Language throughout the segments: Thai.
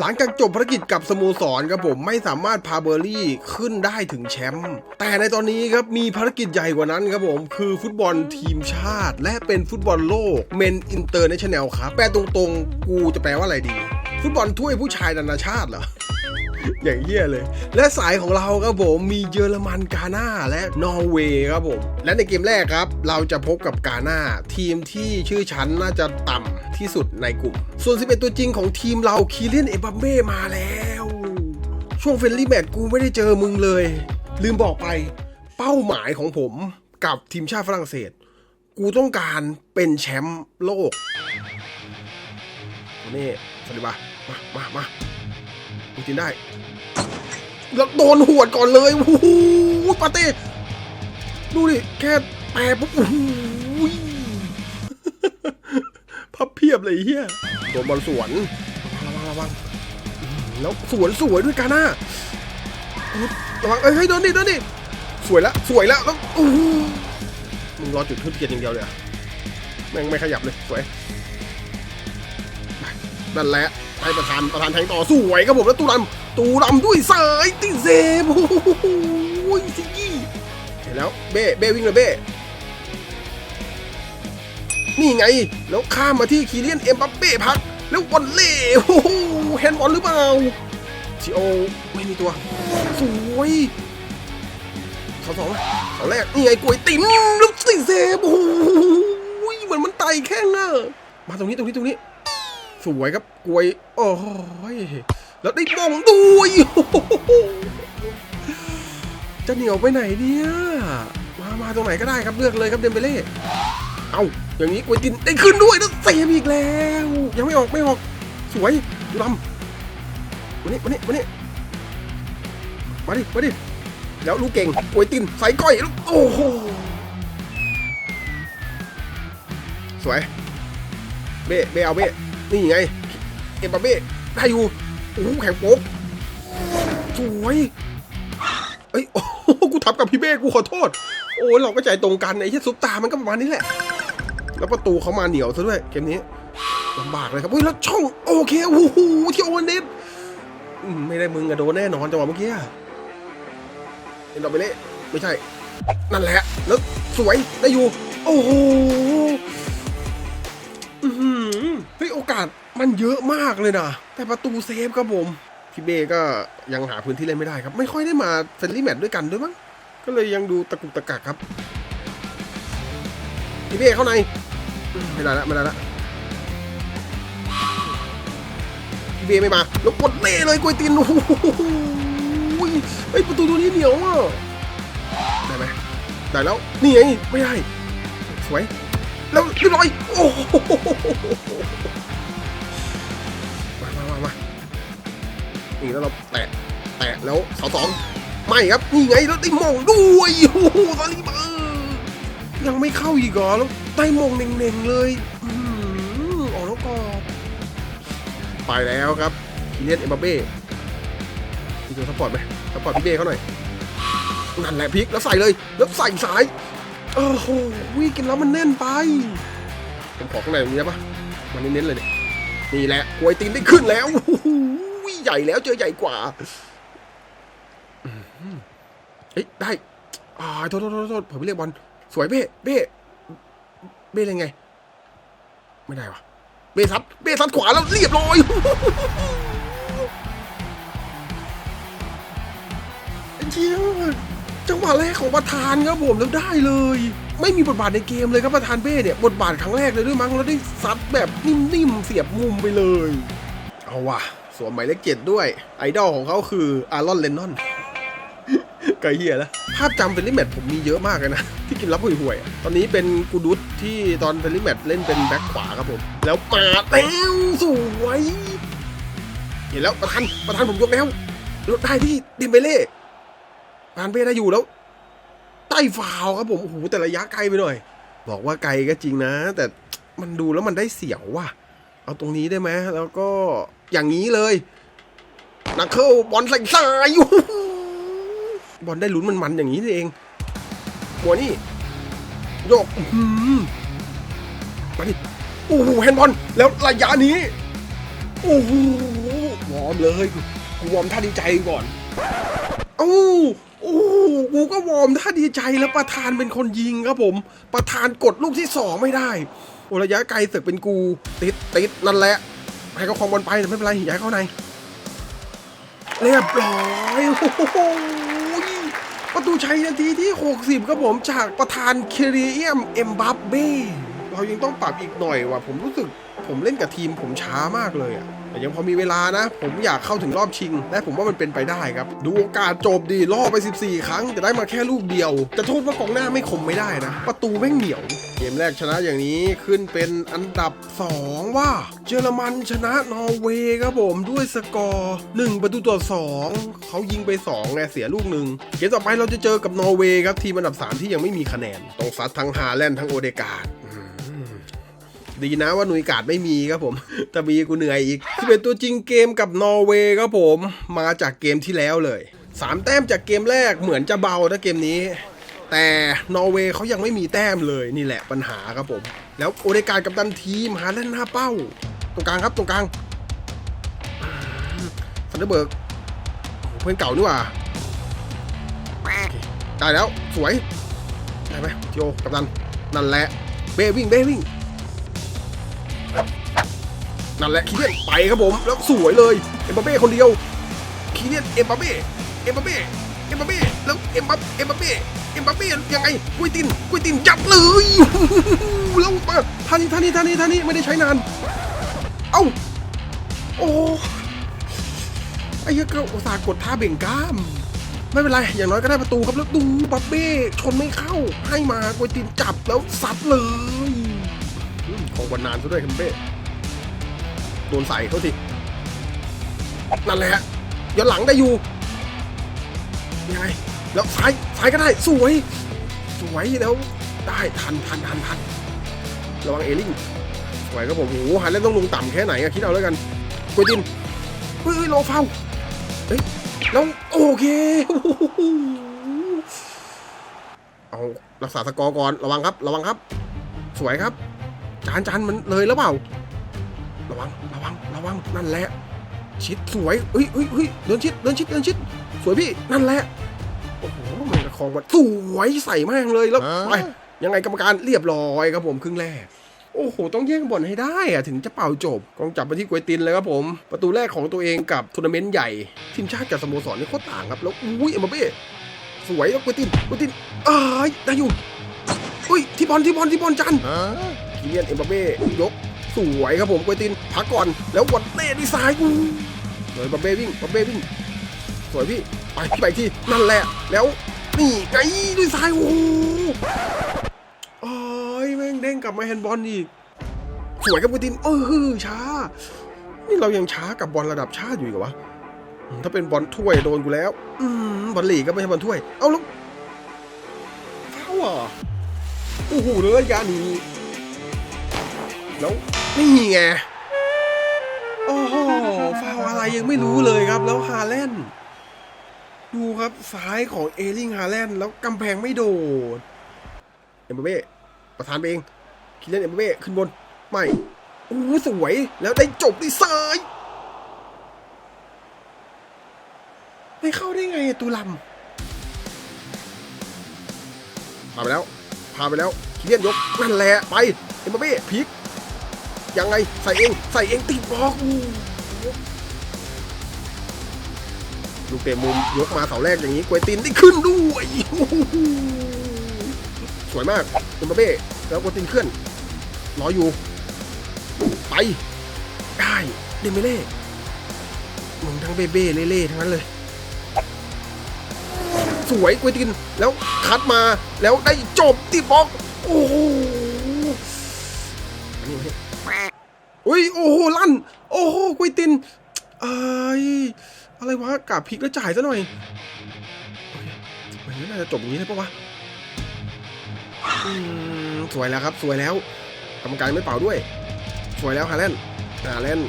หลังจากจบภารกิจกับสโมสรครับผมไม่สามารถพาเบอร์รี่ขึ้นได้ถึงแชมป์แต่ในตอนนี้ครับมีภารกิจใหญ่กว่านั้นครับผมคือฟุตบอลทีมชาติ และเป็นฟุตบอลโลกเมนอินเตอร์เนชั่นแนลครับแปลตรงๆ กูจะแปลว่าอะไรดี ฟุตบอลถ้วยผู้ชายนานาชาติเหรอ อย่างเยี่ยเลย และสายของเราครับผมมีเยอรมันกาหน้าและนอร์เวย์ครับผม และในเกมแรกครับ เราจะพบกับกาหน้าทีมที่ชื่อชั้นน่าจะต่ำที่สุดในกลุ่ม ส่วน 11 ตัวจริงของทีมเราคีเลียนเอบัมเบ้มาแล้ว ช่วงเฟนลี่แมตช์กูไม่ได้เจอมึงเลย ลืมบอกไปเป้าหมายของผมกับทีมชาติฝรั่งเศส กูต้องการเป็นแชมป์โลกนี่สวัสดีป่ะมามามา กินได้ แล้วโดนหวดก่อนเลยโอ้โหปาเต้ ดูดิ แค่แปรปุ๊บโอ้โหพับเพียบเลยเฮียโดนบอลสวนระวังระวังแล้วสวนสวยด้วยกันนะระวังเอ้ยเฮ้ยโดนดิโดนดิสวยแล้วสวยแล้วแล้วโอ้โหมึงรอจุดทึบเกียรอย่างเดียวเลยอะแม่งไม่ขยับเลยสวยนั่นแหละ ให้ประธานประธานแทงต่อสวยครับผมแล้วตูดำตูดำด้วยสายติเซฟโอ้โหซิกี้เห็นแล้วเบ้เบ้วิ่งเลยเบ้นี่ไง แล้วข้ามมาที่คีเลียนเอ็มบัปเป้พัก แล้วบอลเล่โอ้โหแฮนด์บอลหรือเปล่าชิโอไม่มีตัว สวยเสาสองเสาแรก นี่ไงกวยติ๋มล้วติเซฟโอ้โหเหมือนมันไต่แข้งอะมาตรงนี้ตรงนี้ตรงนี้ สวยครับกวย โอ้ย แล้วได้มองด้วยจะเหนียวไปไหนเนี่ย มา มาตรงไหนก็ได้ครับเลือกเลยครับเดมเบเล่เอาอย่างนี้กวยตินได้ขึ้นด้วยแล้วเซฟอีกแล้ว ยังไม่ออกไม่ออก สวยดูลำมานี่มานี่มานี่มาดิมาดิแล้วลูกเก่งกวยตินใส่ก้อยแล้วโอ้โหสวยเบ้เบ้เอาเบ้ นี่ไง เอ็มบัปเบ้ได้อยู่โอ้โหแข็งโป๊กสวยเอ้ยโอ้โหกูทับกับพี่เบ้กูขอโทษ โอ้เราก็ใจตรงกันไอ้ที่ซุปตามันก็ประมาณนี้แหละ แล้วประตูเขามาเหนียวซะด้วยเกมนี้ลำบากเลยครับเฮ้ยแล้วช่องโอเคโอ้โหที่โอเนตไม่ได้มึงอะโดนแน่นอนจังหวะเมื่อกี้เอ็นดอกไปเล่ไม่ใช่ นั่นแหละแล้วสวยได้อยู่ โอ้โห มันเยอะมากเลยนะ แต่ประตูเซฟครับผมพี่เบ้ก็ยังหาพื้นที่เล่นไม่ได้ครับ ไม่ค่อยได้มาเฟรนลี่แมตช์ด้วยกันด้วยมั้ง ก็เลยยังดูตะกุกตะกักครับพี่เบ้เข้าใน ไม่ได้ละไม่ได้ละพี่เบ้ไม่มา แล้วกดเล่เลยกวยตินโอ้โหเฮ้ยประตูตัวนี้เหนียวอะ ได้ไหมได้แล้ว นี่ไง ไม่ได้ สวย แล้วเรียบร้อย โอ้โห นี่แล้วเราแตะแตะแล้วเสาสองไม่ครับนี่ไงแล้วได้มองด้วยโอ้โหซาลิเบอร์ยังไม่เข้าอีกเหรอแล้วได้มองเน่งๆเลยอืมออกแล้วกอบไปแล้วครับคีเลียนเอ็มบัเบ้พี่ตัวซัพพอร์ตไหมซัพพอร์ตพี่เบ้เขาหน่อยนั่นแหละพลิกแล้วใส่เลยแล้วใส่สายโอ้โหวิ่งกินแล้วมันแน่นไปผมขอข้างในตรงนี้ปะมันเน้นๆเลยเนี่ยนี่แหละกวยตีนได้ขึ้นแล้วโอ้โห ใหญ่แล้วเจอใหญ่กว่าอืมเฮ้ยได้อ่าโทษโทษโทษโทษผมไปเรียกบอลสวยเบ้เบ้เบ้เลยไง ไม่ได้วะเบ้ซัดเบ้ซัดขวาแล้วเรียบร้อยเจียจังหวะแรกของประธานครับผมแล้วได้เลย ไม่มีบทบาทในเกมเลยครับประธานเบ้เนี่ยบทบาทครั้งแรกเลยด้วยมั้งแล้วได้ซัดแบบนิ่มๆเสียบมุมไปเลย เอาว่ะ สวมหมายเลขเจ็ดด้วย ไอดอลของเขาคืออารอนเลนนอนไกเฮียแล้วภาพจำเฟรนลี่แมทผมมีเยอะมากเลยนะ ที่กินรับห่วยๆ ตอนนี้เป็นกูดุสที่ตอนเฟลิแมทเล่นเป็นแบ็คขวาครับผม แล้วปาดแล้วสวย เห็นแล้วประธานประธานผมยกแล้วล้วได้ที่เดมเบเล่ประธานเบ้ได้อยู่แล้วใต้ฟาวครับผมโอ้โหแต่ระยะไกลไปหน่อย บอกว่าไกลก็จริงนะ แต่มันดูแล้วมันได้เสียวว่ะ เอาตรงนี้ได้ไหมแล้วก็อย่างนี้เลยนักเคิลบอลใส่สายอ้โหบอลได้ลุ้นมันมันๆอย่างนี้นี่เองหัวนี่โยกมาดิโอ้โหแฮนด์บอลแล้วระยะนี้โอ้โหวอมร์มเลยกูวอร์มท่าดีใจก่อนเอ้าโอ้กูก็วอร์มท่าดีใจแล้วประธานเป็นคนยิงครับผม ประธานกดลูกที่สองไม่ได้ โอระยะไกลเสือกเป็นกูติดติดนั่นแหละให้เขาคลองบอลไปแต่ไม่เป็นไรย้ายเข้าในเรียบร้อยโอ้โหประตูชัยนาทีที่ 60 ครับผมจากประธานเคเรียมเอ็มบัฟเบ้เรายังต้องปรับอีกหน่อยว่ะผมรู้สึกผมเล่นกับทีมผมช้ามากเลยอะ แต่ยังพอมีเวลานะ ผมอยากเข้าถึงรอบชิง และผมว่ามันเป็นไปได้ครับ ดูโอกาสจบดีล่อไป 14 ครั้งจะได้มาแค่ลูกเดียว จะโทษว่ากองหน้าไม่คมไม่ได้นะ ประตูแม่งเหนียว เกมแรกชนะอย่างนี้ขึ้นเป็นอันดับ 2 ว่า เยอรมันชนะนอร์เวย์ครับผมด้วยสกอร์ 1 ประตูต่อ2เขายิงไป2ไงเสียลูกหนึ่งเกมต่อไปเราจะเจอกับนอร์เวย์ครับทีมอันดับ 3 ที่ยังไม่มีคะแนนต้องซัดทั้งฮาแลนด์ทั้งโอเดกาด ดีนะว่าหนุยกาดไม่มีครับผมแต่มีกูเหนื่อยอีกที่เป็นตัวจริงเกมกับนอร์เวย์ครับผมมาจากเกมที่แล้วเลย3แต้มจากเกมแรกเหมือนจะเบานะเกมนี้ แต่นอร์เวย์เขายังไม่มีแต้มเลยนี่แหละปัญหาครับผม แล้วโอเดการ์ดกับดันทีมหาเล่นหน้าเป้า ตรงกลางครับตรงกลางฟันเดอร์เบิร์กเพื่อนเก่านี่ว่าได้แล้วสวยได้ไหมโจกับดันนั่นแหละเบ้วิ่งเบ้วิ่ง นั่นแหละคีเลียนไปครับผมแล้วสวยเลยเอ็มบัปเป้คนเดียวคีเลียนเอ็มบัปเป้เอ็มบัปเป้เอ็มบัปเป้แล้วเอ็มบัปเอ็มบัปเป้เอ็มบัปเป้ยังไงกุยตินกุยตินยัดเลยแล้วมาท่านี้ท่านี้ท่านี้ท่านี้ไม่ได้ใช้นาน เอ้าโอ้ไอ้เหี้ยก็อุตส่าห์กดท่าเบ่งกล้ามไม่เป็นไร อย่างน้อยก็ได้ประตูครับ แล้วดูบัปเป้ชนไม่เข้า ให้มากุยตินจับแล้วซัดเลยของวันนานซะด้วยครับเป้ โดนใส่เขาสินั่นแหละย้อนหลังได้อยู่ยังไงแล้วซ้ายซ้ายก็ได้สวยสวยแล้วได้ทันทันทันทันระวังเอลิงสวยครับผมโอ้โหหันเล่นต้องลงต่ำแค่ไหนอะคิดเอาแล้วกันกวยดินเฮ้ยโลเฝ้าเฮ้ยแล้วโอเคเอารักษาสกอร์ก่อนระวังครับ ระวังครับ สวยครับ จานจานมันเลยแล้วเปล่า ระวัง ระวังระวังนั่นแหละ ชิดสวยเฮ้ยเฮ้ยเฮ้ยเดินชิดเดินชิดเดินชิด สวยพี่นั่นแหละ โอ้โหมันกระคองวัดสวยใส่แม่งเลยแล้วไปยังไงกรรมการเรียบร้อยครับผมครึ่งแรกโอ้โห ต้องแย่งบอลให้ได้อะถึงจะเป่าจบ กองจับไปที่กวยตินเลยครับผม ประตูแรกของตัวเองกับทัวร์นาเมนต์ใหญ่ ทีมชาติกับสโมสรนี่โคตรต่างครับ แล้วอุ้ยเอ็มบัปเป้สวยแล้วกวยตินกวยตินอ้ายได้อยู่อุ้ยที่บอลที่บอลที่บอลจันคิเลียนเอ็มบัปเป้ยก สวยครับผมกวยตินพักก่อนแล้ววันเต้ดีไซน์อู้เลยบัปเป้วิ่งบัปเป้วิ่ง สวยพี่ไปพี่ไปที่นั่นแหละ แล้วนี่ไงดีไซน์โอ้โหอ้ยแม่งเด้งกลับมาแฮนด์บอลอีกสวยครับกวยตินเออช้า นี่เรายังช้ากับบอลระดับชาติอยู่อีกเหรอวะถ้าเป็นบอลถ้วยโดนกูแล้ว อืมบอลลีกก็ไม่ใช่บอลถ้วย เอาล้วเฝ้าอะโอ้โหเนื้อยานี้ แล้วนี่ไง โอ้โหฟาวอะไรยังไม่รู้เลยครับ แล้วฮาแลนด์ดูครับซ้ายของเอลิงฮาแลนด์แล้วกำแพงไม่โดดเอ็มเบเบ้ประธานไปเองคิเลนเอ็มเบเบ้ขึ้นบน ไม่โอ้สวยแล้วได้จบที่ซ้ายไม่เข้าได้ไงตูลำพาไปแล้วพาไปแล้วคิเลียนยกนั่นแหละไปเอ็มเบเบ้พลิก ยังไงใส่เองใส่เองติดบล็อกลูกเตะมุมยกมาเสาแรกอย่างนี้กวยตินได้ขึ้นด้วยสวยมากเอ็มบัปเป้แล้วกวยตินเคลื่อนรออยู่ ไป ได้เดมิเล่มึงทั้งเบ้เบ้เล่เล่ทั้งนั้นเลย สวยกวยตินแล้วคัดมาแล้วได้จบติดบล็อก โอ้ อุ้ยโอ้โหลั่น โอ้โหกุยตินไอ้ายอะไรวะกาบพลิกแล้วจ่ายซะหน่อยมันน่าจะจบอย่างนี้เลยปะวะสวยแล้วครับสวยแล้วกรรมการไม่เป่าด้วย สวยแล้วฮาแลนฮาแลน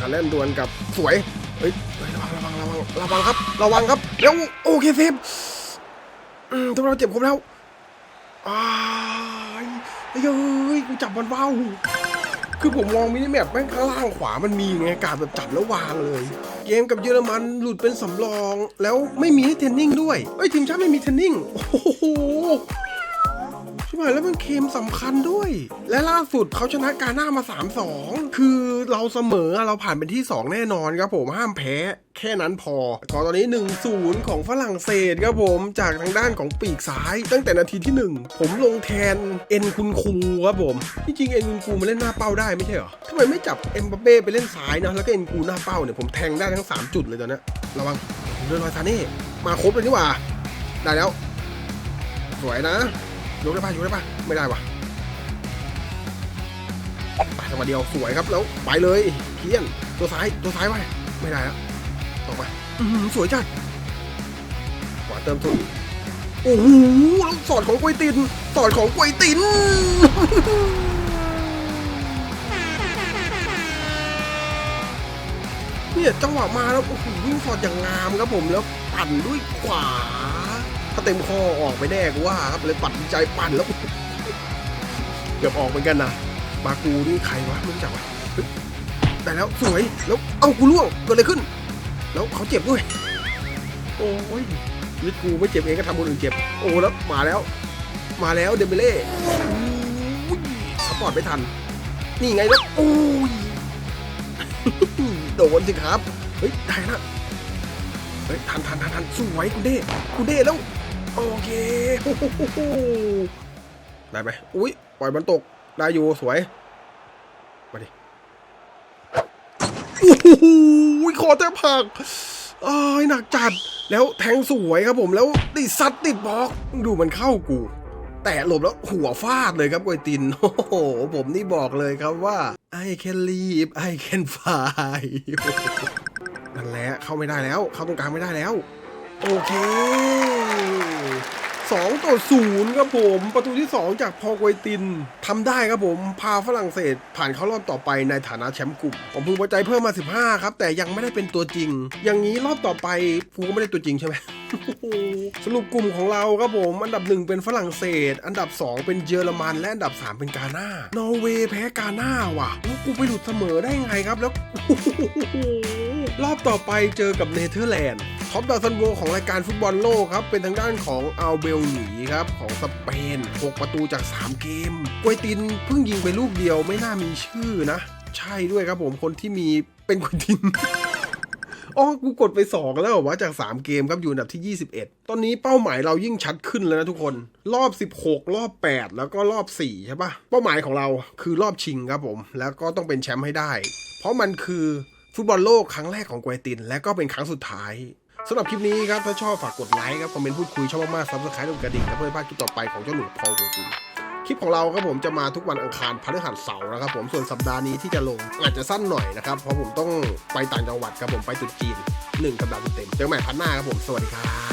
ฮาแลนดวลกับสวยเฮ้ยระวังระวังระวังระวังครับ ระวังครับแล้วโอเคเซฟทุกเราเจ็บครบแล้วอ้ายเฮ้ยกูจับบอลเบ้า คือผมมองมินิแมปแม่งข้างล่างขวามันมีไงการแบบจับแล้ววางเลย เกมกับเยอรมันหลุดเป็นสำรอง แล้วไม่มีให้เทนนิ่งด้วยเอ้ยทีมชาติไม่มีเทนนิ่งโอ้โห หมแล้วมันเกมสำคัญด้วย และล่าสุดเขาชนะกาหน้ามา 3-2 คือเราเสมอเราผ่านเป็นที่ 2 แน่นอนครับผมห้ามแพ้แค่นั้นพอก่อนตอนนี้ 1-0 ของฝรั่งเศสครับผมจากทางด้านของปีกซ้าย ตั้งแต่นาทีที่ 1 ผมลงแทนเอ็นคุณครูครับผม จริงเอ็นคุณครูมาเล่นหน้าเป้าได้ไม่ใช่เหรอทำไมไม่จับเอ็มบัปเป้ไปเล่นซ้ายนะแล้วก็เอ็นกูหน้าเป้าเนี่ยผมแทงได้ทั้ง 3 จุดเลยตอนนี้ระวังเดินรอยซาเน่มาครบเลยนี่หว่า ได้แล้ว สวยนะ ยกได้ป่ะยกได้ป่ะไม่ได้ว่ะไปจังหวะเดียวสวยครับแล้วไปเลยเพี้ยนตัวซ้ายตัวซ้ายไปไม่ได้แล้วออกมาอื้อหือสวยจัดขวาเติมทุนโอ้โหแล้วสอดของกวยตินสอดของกวยตินเนี่ยจังหวะมาแล้วโอ้โหสอดอย่างงามครับผมแล้วปั่นด้วยขวา ถ้าเต็มคอออกไปแน่กูว่าครับเลยปัดใจปั่นแล้วเกือบออกเหมือนกันนะมากูนี่ใครวะไม่รู้จักวะแต่แล้วสวยแล้วเอ้ากูล่วงเกิดอะไรขึ้น แล้วเขาเจ็บด้วย โอ้ยชีวิตกูไม่เจ็บเองก็ทำคนอื่นเจ็บ โอ้แล้วมาแล้ว มาแล้วเดมเบเล่อุ้ยสปอร์ตไม่ทัน นี่ไงแล้วโอ้ยโดนสิครับ เฮ้ยได้นะเฮ้ยทันทันทันทันสวยคุณเด้คุณเด้แล้ว โอเคได้ไหมอุ้ยปล่อยมันตกได้อยู่สวย มาดิโอ้โหคอแทบหักอ้ายหนักจัดแล้วแทงสวยครับผมแล้วติดซัดติดบล็อกดูมันเข้ากู แต่หลบแล้วหัวฟาดเลยครับกวยตินโอ้โหผมนี่บอกเลยครับว่า I can leave I can fly นั่นแหละเข้าไม่ได้แล้ว เข้าตรงกลางไม่ได้แล้ว โอเค สองต่อศูนย์ครับผม ประตูที่ 2 จากพอกวยตินทำได้ครับผม พาฝรั่งเศส ผ่านเข้ารอบต่อไปในฐานะแชมป์กลุ่ม ผมพึงพอใจเพิ่มมา 15 ครับ แต่ยังไม่ได้เป็นตัวจริง อย่างนี้รอบต่อไปฟูก็ไม่ได้ตัวจริงใช่ไหมสรุปกลุ่มของเราครับผม อันดับหนึ่งเป็นฝรั่งเศส อันดับ 2 เป็นเยอรมัน และอันดับ 3 เป็นกาหน้านอร์เวย์แพ้กาหน้าว่ะแล้วกูไปหลุดเสมอได้ไงครับแล้ว รอบต่อไปเจอกับเนเธอร์แลนด์ท็อปดาวซันโวของรายการฟุตบอลโลกครับ เป็นทางด้านของอัลเบลหนีครับ ของสเปน 6 ประตูจาก 3 เกมกวยตินเพิ่งยิงไปลูกเดียวไม่น่ามีชื่อนะ ใช่ด้วยครับผมคนที่มีเป็นกวยตินอ๋อ กูกดไป 2 แล้วว่าจาก 3 เกมครับอยู่อันดับที่ 21 ตอนนี้เป้าหมายเรายิ่งชัดขึ้นแล้วนะทุกคน รอบ 16 รอบ 8 แล้วก็รอบ 4 ใช่ปะเป้าหมายของเราคือรอบชิงครับผม แล้วก็ต้องเป็นแชมป์ให้ได้ เพราะมันคือ ฟุตบอลโลกครั้งแรกของกวยติน และก็เป็นครั้งสุดท้ายสำหรับคลิปนี้ครับ ถ้าชอบฝากกดไลค์ครับ คอมเมนต์พูดคุยชอบมากๆซับสไครต์กดกระดิ่งและเพื่อไม่พลาดคลิปต่อไปของเจ้าหนุ่มพอลกวยตินคลิปของเราครับผมจะมาทุกวันอังคารพฤหัสเสาร์นะครับผมส่วนสัปดาห์นี้ที่จะลงอาจจะสั้นหน่อยนะครับ เพราะผมต้องไปต่างจังหวัดครับผมไปจุดจีนหนึ่งสัปดาห์เต็มเจอกันใหม่พันหน้าครับผมสวัสดีครับ